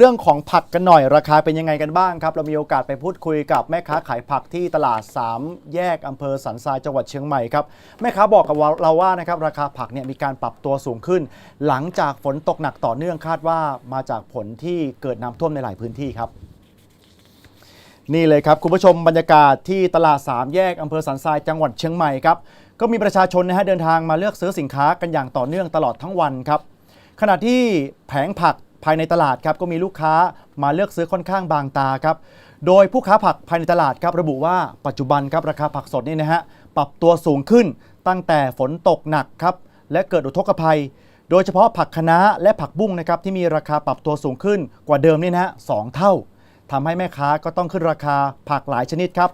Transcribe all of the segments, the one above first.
เรื่องของผักกันหน่อยราคาเป็นยังไงกันบ้างครับ เรามีโอกาสไปพูดคุยกับแม่ค้าขายผักที่ตลาด 3 แยกอำเภอสันทรายจังหวัดเชียงใหม่ครับแม่ค้าบอกกับเราว่านะครับราคาผักเนี่ยมีการปรับตัวสูงขึ้น หลังจากฝนตกหนักต่อเนื่องคาดว่ามาจากผลที่เกิดน้ำท่วมในหลายพื้นที่ครับ นี่เลยครับคุณผู้ชมบรรยากาศที่ตลาด 3 แยกอำเภอสันทรายจังหวัดเชียงใหม่ครับก็มีประชาชนนะฮะเดินทางมาเลือกซื้อสินค้ากันอย่างต่อเนื่องตลอดทั้งวันครับขณะที่แผงผัก ภายในตลาดครับก็มีลูกค้ามาเลือกซื้อค่อนข้างบางตาครับโดยผู้ค้าผักภายในตลาดครับระบุว่าปัจจุบันครับราคาผักสดนี่นะฮะปรับตัวสูงขึ้นตั้งแต่ฝนตกหนักครับและเกิดอุทกภัย โดยเฉพาะผักคะน้าและผักบุ้งนะครับที่มีราคาปรับตัวสูงขึ้นกว่าเดิมนี่นะฮะสองเท่าทำให้แม่ค้าก็ต้องขึ้นราคาผักหลายชนิดครับ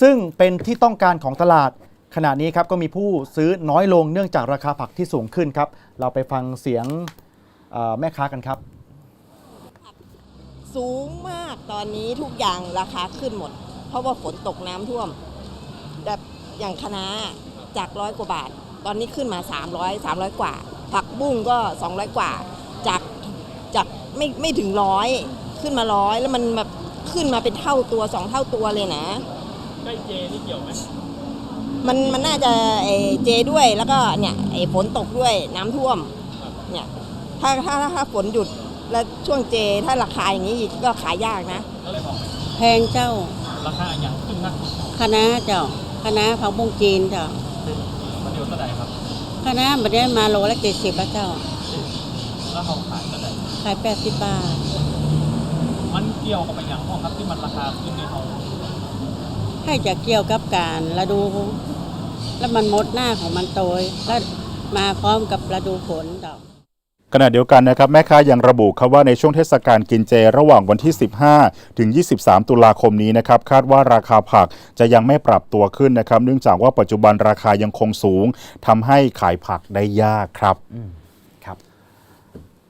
ซึ่งเป็นที่ต้องการของตลาด ขณะนี้ครับก็มีผู้ซื้อน้อยลงเนื่องจากราคาผักที่สูงขึ้นครับเราไปฟังเสียงแม่ค้ากันครับ สูงมากตอนนี้ทุกอย่างราคาขึ้นหมด เพราะว่าฝนตกน้ำท่วม แบบอย่างคะน้าจากร้อยกว่าบาท ตอนนี้ขึ้นมา 300 300 กว่า ผักบุ้งก็ 200 กว่า จากจากไม่ไม่ถึงร้อยขึ้นมาร้อยแล้วมันแบบขึ้นมาเป็นเท่าตัวสองเท่าตัวเลยนะ ใกล้เจนี่เกี่ยวไหมมันมันน่าจะไอ้เจด้วยแล้วก็เนี่ยไอ้ฝนตกด้วยน้ำท่วมเนี่ยถ้าถ้าถ้าฝนหยุด แล้วช่วงเจถ้าราคาอย่างนี้อีกก็ขายยากนะ ก็เลยบอกแพงเจ้าราคาอย่างขึ้นนะคณะเจ้าคณะผักบุ้งจีนเจ้ามันเดียวเท่าไหร่ครับคณะบัดนี้มาโลละเจ็ดสิบแล้วเจ้า แล้วเขาขายเท่าไหร่ขายแปดสิบบาท มันเกี่ยวกับอย่างพ่อครับที่มันราคาขึ้นในเขาให้จะเกี่ยวกับการฤดู แล้วมันมดหน้าของมันโตยแล้วมาพร้อมกับฤดูฝนเจ้า ขณะเดียวกันนะครับแม่ค้ายังระบุครับว่าในช่วงเทศกาลกินเจ ระหว่างวันที่ 15 ถึง 23 ตุลาคมนี้นะครับคาดว่าราคาผักจะยังไม่ปรับตัวขึ้นนะครับ เนื่องจากว่าปัจจุบันราคายังคงสูงทำให้ขายผักได้ยากครับ